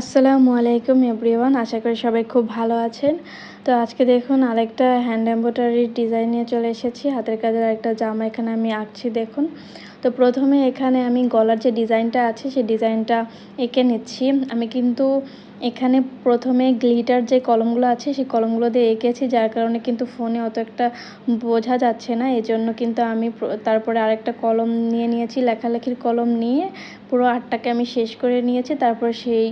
আসসালামু আলাইকুম এভরিওয়ান, আশা করি সবাই খুব ভালো আছেন। তো আজকে দেখুন আরেকটা হ্যান্ড এম্ব্রয়ডারির ডিজাইন নিয়ে চলে এসেছি। হাতের কাজের একটা জামা এখানে আমি আঁকছি, দেখুন। তো প্রথমে এখানে আমি গলার যে ডিজাইনটা আছে, সেই ডিজাইনটা এঁকে নিচ্ছি। আমি কিন্তু এখানে প্রথমে গ্লিটার যে কলমগুলো আছে, সেই কলমগুলো দিয়ে এঁকেছি, যার কারণে কিন্তু ফোনে অত একটা বোঝা যাচ্ছে না। এজন্য কিন্তু আমি তারপরে আরেকটা কলম নিয়ে নিয়েছি, লেখালেখির কলম নিয়ে। পুরো আর্টটাকে আমি শেষ করে নিয়েছি, তারপর সেই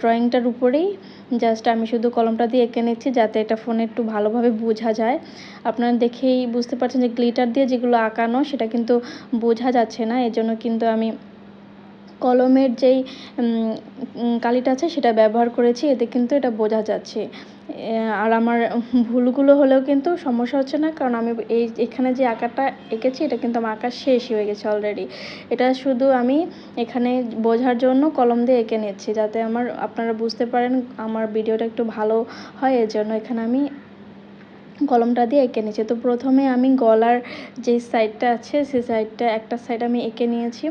ড্রয়িংটার উপরেই জাস্ট আমি শুধু কলমটা দিয়ে এঁকে নিচ্ছি, যাতে এটা ফোনে একটু ভালোভাবে বোঝা যায়। আপনারা দেখেই বুঝতে পারছেন যে গ্লিটার দিয়ে যেগুলো আঁকানো, সেটা কিন্তু বোঝা যাচ্ছে না, এজন্য কিন্তু আমি কলমের যেই কালিটা আছে সেটা ব্যবহার করেছি, এতে কিন্তু এটা বোঝা যাচ্ছে। আর আমার ভুলগুলো হলেও কিন্তু সমস্যা হচ্ছে না, কারণ আমি এই, এখানে যে আঁকাটা এঁকেছি, এটা কিন্তু আমার আঁকা শেষই হয়ে গেছে অলরেডি এটা শুধু আমি এখানে বোঝার জন্য কলম দিয়ে এঁকে নিচ্ছি যাতে আমার, আপনারা বুঝতে পারেন আমার ভিডিওটা একটু ভালো হয়, এজন্য এখানে আমি কলমটা দিয়ে এঁকে নিয়েছি। তো প্রথমে আমি গলার যে সাইডটা আছে সেই সাইডটা একটা সাইড আমি এঁকে নিয়েছি।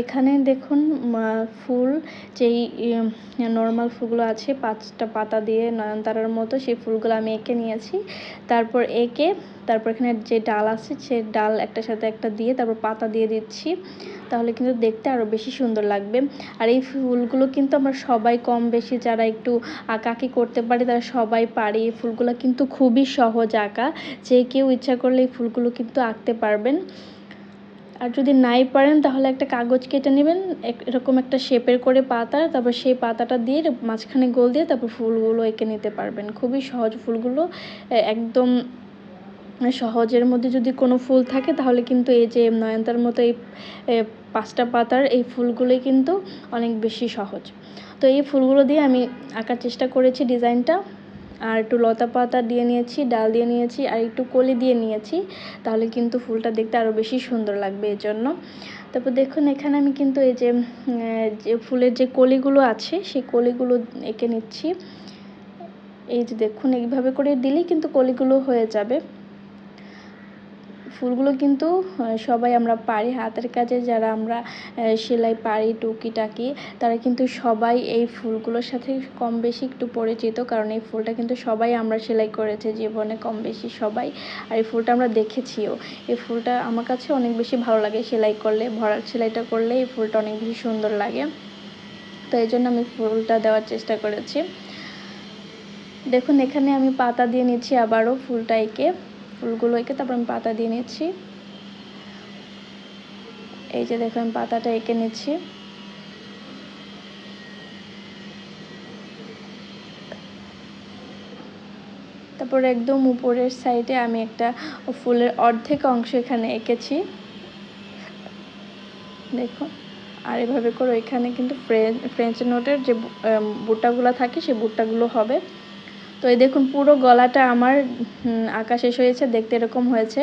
এখানে দেখুন ফুল যেই নর্মাল ফুলগুলো আছে, পাঁচটা পাতা দিয়ে নয়নতারার মতো সেই ফুলগুলো আমি এঁকে নিয়েছি। তারপর এঁকে তারপর এখানে যে ডাল আছে, সে ডাল একটার সাথে একটা দিয়ে তারপর পাতা দিয়ে দিচ্ছি। তাহলে কিন্তু দেখতে আরও বেশি সুন্দর লাগবে। আর এই ফুলগুলো কিন্তু আমরা সবাই কম বেশি যারা একটু আঁকাকি করতে পারে, তারা সবাই পারি। এই ফুলগুলো কিন্তু খুবই সহজ আঁকা। যে কেউ ইচ্ছা করলে এই ফুলগুলো কিন্তু আঁকতে পারবেন। আর যদি নাই পারেন, তাহলে একটা কাগজ কেটে নেবেন এরকম একটা শেপের করে পাতা, তারপর সেই পাতাটা দিয়ে মাঝখানে গোল দিয়ে তারপর ফুলগুলো এঁকে নিতে পারবেন। খুবই সহজ ফুলগুলো। একদম সহজের মধ্যে যদি কোনো ফুল থাকে, তাহলে কিন্তু এই যে নয়নতার মতো এই পাঁচটা পাতার এই ফুলগুলোই কিন্তু অনেক বেশি সহজ। তো এই ফুলগুলো দিয়ে আমি আঁকার চেষ্টা করেছি ডিজাইনটা। আর একটু লতা পাতা দিয়ে নিয়েছি, ডাল দিয়ে নিয়েছি, আর একটু কলি দিয়ে নিয়েছি, তাহলে কিন্তু ফুলটা দেখতে আরও বেশি সুন্দর লাগবে এই জন্য তারপর দেখুন, এখানে আমি কিন্তু এই যে যে ফুলের যে কলিগুলো আছে, সেই কলিগুলো এঁকে নিচ্ছি। এই যে দেখুন, এইভাবে করে দিলেই কিন্তু কলিগুলো হয়ে যাবে। ফুলগুলো কিন্তু সবাই আমরা পারি। হাতের কাজে যারা আমরা সেলাই পারি, টুকিটাকি, তারা কিন্তু সবাই এই ফুলগুলোর সাথে কম বেশি একটু পরিচিত, কারণ এই ফুলটা কিন্তু সবাই আমরা সেলাই করেছে জীবনে কম বেশি সবাই। আর এই ফুলটা আমরা দেখেছিও। এই ফুলটা আমার কাছে অনেক বেশি ভালো লাগে সেলাই করলে, ভরাট সেলাইটা করলে এই ফুলটা অনেক বেশি সুন্দর লাগে। তো এই জন্য আমি ফুলটা দেওয়ার চেষ্টা করেছি। দেখুন, এখানে আমি পাতা দিয়ে নিচ্ছি আবারও ফুলটা এঁকে ফুলগুলো এঁকে তারপর আমি পাতা দিয়ে নিচ্ছি। এই যে দেখো, আমি পাতাটা এঁকে নিচ্ছি। তারপর একদম উপরের সাইডে আমি একটা ফুলের অর্ধেক অংশ এখানে এঁকেছি। দেখো, আর এভাবে করে ওইখানে কিন্তু ফ্রেঞ্চ নোটের যে বুটাগুলো থাকে সেই বুটাগুলো হবে। তো এই দেখুন, পুরো গলাটা আমার আঁকা শেষ হয়েছে, দেখতে এরকম হয়েছে।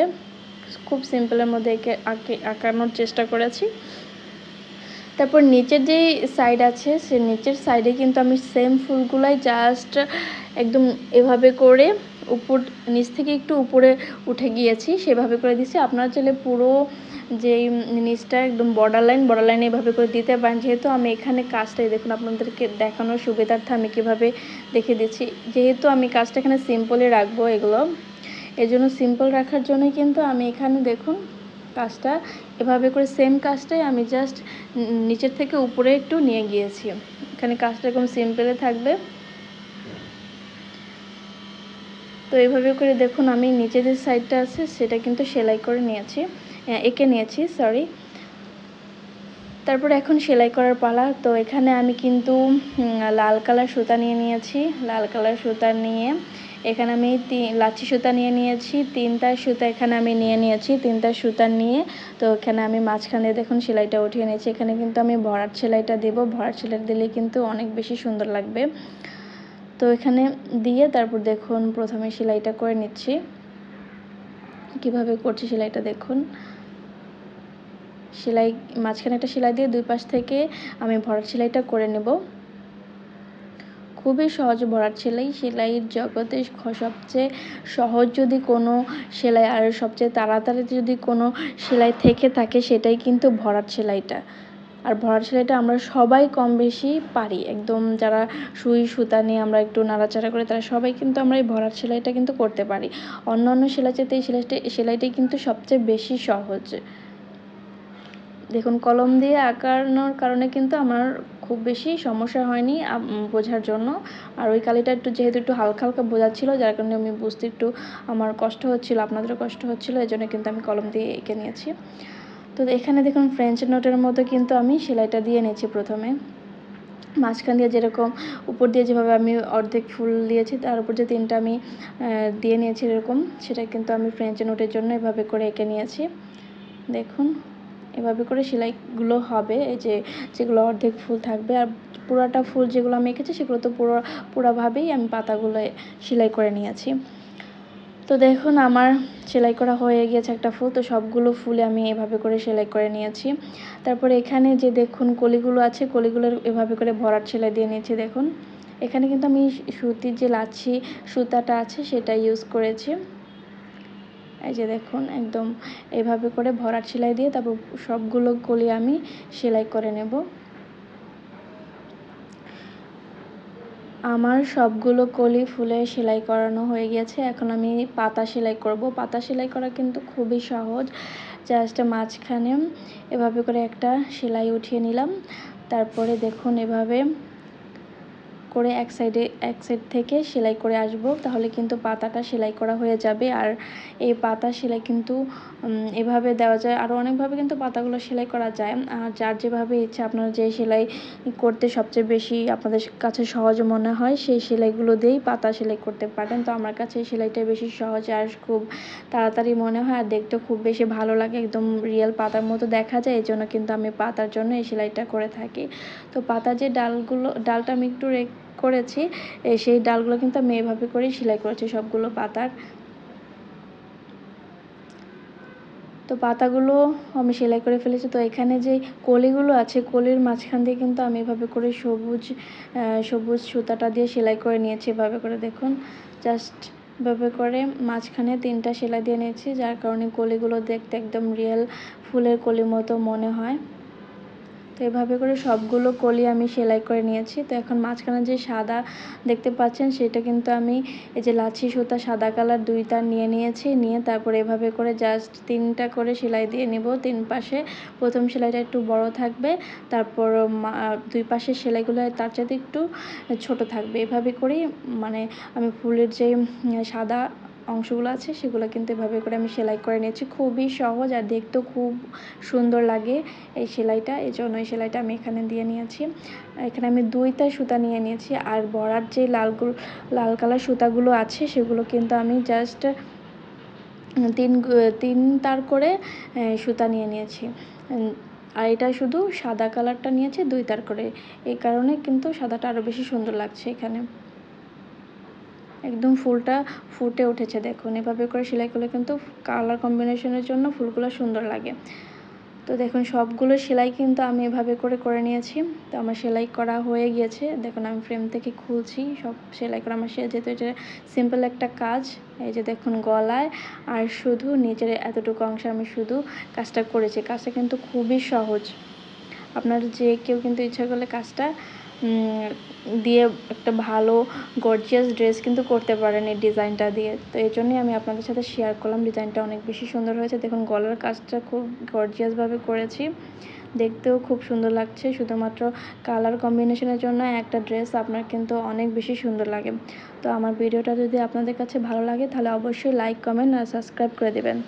খুব সিম্পলের মধ্যে একে, আঁকে, আঁকানোর চেষ্টা করেছি। তারপর নিচের যেই সাইড আছে, সে নিচের সাইডে কিন্তু আমি সেম ফুলগুলাই জাস্ট একদম এভাবে করে উপর, নিচ থেকে একটু উপরে উঠে গিয়েছি, সেভাবে করে দিছি আপনারা চাইলে পুরো যেই নিচটা একদম বর্ডার লাইন বর্ডার লাইন এভাবে করে দিতে পারেন। যেহেতু আমি এখানে কাজটাই দেখুন আপনাদেরকে দেখানোর সুবিধার্থে আমি কীভাবে দেখে দিচ্ছি। যেহেতু আমি কাজটা এখানে সিম্পলই রাখব এগুলো এই জন্য সিম্পল রাখার জন্যই কিন্তু আমি এখানে দেখুন কাজটা এভাবে করে সেম কাজটাই আমি জাস্ট নিচের থেকে উপরে একটু নিয়ে গিয়েছি। এখানে কাজটা এরকম সিম্পলে থাকবে। তো এইভাবে করে দেখুন, আমি নিচে যে সাইডটা আছে, সেটা কিন্তু সেলাই করে নিয়েছি। এঁকে নিয়েছি সরি তারপর এখন সেলাই করার পালা। তো এখানে আমি কিন্তু লাল কালার সুতা নিয়ে নিয়েছি। লাল কালার সুতা নিয়ে এখানে আমি লাচ্ছি সুতা নিয়ে নিয়েছি। তিনটা সুতা এখানে আমি নিয়ে নিয়েছি, তিনটা সুতা নিয়ে। তো এখানে আমি মাঝখানে দেখুন সেলাইটা উঠিয়ে নিয়েছি। এখানে কিন্তু আমি ভরাট সেলাইটা দেবো। ভরাট সেলাই দিলে কিন্তু অনেক বেশি সুন্দর লাগবে। তো এখানে দিয়ে তারপর দেখুন প্রথমে সেলাইটা করে নিচ্ছি। কীভাবে করছি সেলাইটা দেখুন। সেলাই, মাঝখানে একটা সেলাই দিয়ে দুই পাশ থেকে আমি ভরাট সেলাইটা করে নেব। খুবই সহজ ভরাট সেলাই। সেলাইয়ের জগতে সবচেয়ে সহজ যদি কোনো সেলাই, আর সবচেয়ে তাড়াতাড়ি যদি কোনো সেলাই থেকে থাকে, সেটাই কিন্তু ভরাট সেলাইটা। আর ভরাট সেলাইটা আমরা সবাই কম বেশি পারি। একদম যারা সুই সুতা নিয়ে আমরা একটু নাড়াচাড়া করি, তারা সবাই কিন্তু আমরা এই ভরাট সেলাইটা কিন্তু করতে পারি। অন্য অন্য সেলাই চাইতে এই সেলাইটা সেলাইটাই কিন্তু সবচেয়ে বেশি সহজ। দেখুন, কলম দিয়ে আঁকানোর কারণে কিন্তু আমার খুব বেশি সমস্যা হয়নি বোঝার জন্য। আর ওই কালিটা একটু যেহেতু একটু হালকা হালকা বোঝাচ্ছিল যার কারণে আমি বুঝতে একটু আমার কষ্ট হচ্ছিল, আপনাদেরও কষ্ট হচ্ছিল এই জন্য কিন্তু আমি কলম দিয়ে এঁকে নিয়েছি। তো এখানে দেখুন ফ্রেঞ্চ নোটের মতো কিন্তু আমি সেলাইটা দিয়ে নিয়েছি প্রথমে। মাঝখান দিয়ে যেরকম উপর দিয়ে যেভাবে আমি অর্ধেক ফুল দিয়েছি, তার উপর যে তিনটা আমি দিয়ে নিয়েছি এরকম, সেটা কিন্তু আমি ফ্রেঞ্চ নোটের জন্য এভাবে করে এঁকে নিয়েছি। দেখুন, এভাবে করে সেলাইগুলো হবে, এই যে যেগুলো অর্ধেক ফুল থাকবে, আর পুরাটা ফুল যেগুলো আমি এঁকেছি, সেগুলো তো পুরো, পুরোভাবেই আমি পাতাগুলো সেলাই করে নিয়েছি। তো দেখুন, আমার সেলাই করা হয়ে গিয়েছে একটা ফুল। তো সবগুলো ফুলে আমি এভাবে করে সেলাই করে নিয়েছি। তারপরে এখানে যে দেখুন, কলিগুলো আছে কলিগুলোর এভাবে করে ভরাট সেলাই দিয়ে নিয়েছি, দেখুন। এখানে কিন্তু আমি সুতির যে লাচ্ছি সুতাটা আছে, সেটা ইউজ করেছি। এই যে দেখুন, একদম এভাবে করে ভরাট সেলাই দিয়ে তারপর সবগুলো কলি আমি সেলাই করে নেব। আমার সবগুলো কলি ফুলে সেলাই করানো হয়ে গেছে। এখন আমি পাতা সেলাই করব। পাতা সেলাই করা কিন্তু খুবই সহজ। জাস্ট মাঝখানে এভাবে করে একটা সেলাই উঠিয়ে নিলাম। তারপরে দেখুন এভাবে করে এক সাইডে, এক সাইড থেকে সেলাই করে আসব। তাহলে কিন্তু পাতাটা সেলাই করা হয়ে যাবে। আর এই পাতা সেলাই কিন্তু এভাবে দেওয়া যায়। আরও অনেকভাবে কিন্তু পাতাগুলো সেলাই করা যায়। আর যার যেভাবে ইচ্ছা আপনারা যে সেলাই করতে সবচেয়ে বেশি আপনাদের কাছে সহজ মনে হয়, সেই সেলাইগুলো দিয়েই পাতা সেলাই করতে পারেন। তো আমার কাছে এই সেলাইটা বেশি সহজ আর খুব তাড়াতাড়ি মনে হয়। আর দেখতে খুব বেশি ভালো লাগে। একদম রিয়েল পাতার মতো দেখা যায়। এই জন্য কিন্তু আমি পাতার জন্য এই সেলাইটা করে থাকি। তো পাতা যে ডালগুলো, ডালটা আমি একটু করেছি সেই ডালগুলো কিন্তু আমি এভাবে করেই সেলাই করেছি, সবগুলো পাতার। তো পাতাগুলো আমি সেলাই করে ফেলেছি। তো এখানে যে কলিগুলো আছে, কলির মাঝখান দিয়ে কিন্তু আমি এভাবে করে সবুজ সবুজ সুতাটা দিয়ে সেলাই করে নিয়েছি এভাবে করে। দেখুন, জাস্ট এভাবে করে মাঝখানে তিনটা সেলাই দিয়ে নিয়েছি, যার কারণে কলিগুলো দেখতে একদম রিয়েল ফুলের কলির মতো মনে হয়। তো এভাবে করে সবগুলো কলি আমি সেলাই করে নিয়েছি। তো এখন মাঝখানে যে সাদা দেখতে পাচ্ছেন, সেটা কিন্তু আমি এই যে লাচ্ছি সুতা সাদা কালার দুইটা নিয়ে নিয়েছি, নিয়ে তারপরে এভাবে করে জাস্ট তিনটা করে সেলাই দিয়ে নিব। তিন পাশে প্রথম সেলাইটা একটু বড় থাকবে, তারপর দুই পাশের সেলাইগুলো তার চাইতে একটু ছোট থাকবে। এভাবে করেই মানে আমি ফুলের যে সাদা অংশগুলো আছে, সেগুলো কিন্তু এভাবে করে আমি সেলাই করে নিয়েছি। খুবই সহজ আর দেখতেও খুব সুন্দর লাগে এই সেলাইটা। এই জন্য এই সেলাইটা আমি এখানে দিয়ে নিয়েছি। এখানে আমি দুইটা সুতা নিয়ে নিয়েছি আর বড়ার যে লালগুলো লাল কালার সুতাগুলো আছে, সেগুলো কিন্তু আমি জাস্ট তিন তিন তার করে সুতা নিয়ে নিয়েছি। আর এটা শুধু সাদা কালারটা নিয়েছি দুই তার করে। এই কারণে কিন্তু সাদাটা আরও বেশি সুন্দর লাগছে এখানে। একদম ফুলটা ফুটে উঠেছে, দেখুন। এভাবে করে সেলাই করলে কিন্তু কালার কম্বিনেশনের জন্য ফুলগুলো সুন্দর লাগে। তো দেখুন, সবগুলো সেলাই কিন্তু আমি এভাবে করে করে নিয়েছি। তো আমার সেলাই করা হয়ে গিয়েছে। দেখুন, আমি ফ্রেম থেকে খুলছি। সব সেলাই করা আমার যেহেতু এটা সিম্পল একটা কাজ। এই যে দেখুন, গলায়। আর শুধু নিচের এতটুকু অংশে আমি শুধু কাজটা করেছি। কাজটা কিন্তু খুবই সহজ। আপনার যে কেউ কিন্তু ইচ্ছা করলে কাজটা দিয়ে একটা ভালো গর্জিয়াস ড্রেস কিন্তু করতে পারেন এই ডিজাইনটা দিয়ে। তো এই জন্যই আমি আপনাদের সাথে শেয়ার করলাম, ডিজাইনটা অনেক বেশি সুন্দর হয়েছে। দেখুন, গলার কাজটা খুব গর্জিয়াসভাবে করেছি। দেখতেও খুব সুন্দর লাগছে। শুধুমাত্র কালার কম্বিনেশনের জন্য একটা ড্রেস আপনার কিন্তু অনেক বেশি সুন্দর লাগে। তো আমার ভিডিওটা যদি আপনাদের কাছে ভালো লাগে, তাহলে অবশ্যই লাইক কমেন্ট আর সাবস্ক্রাইব করে দেবেন।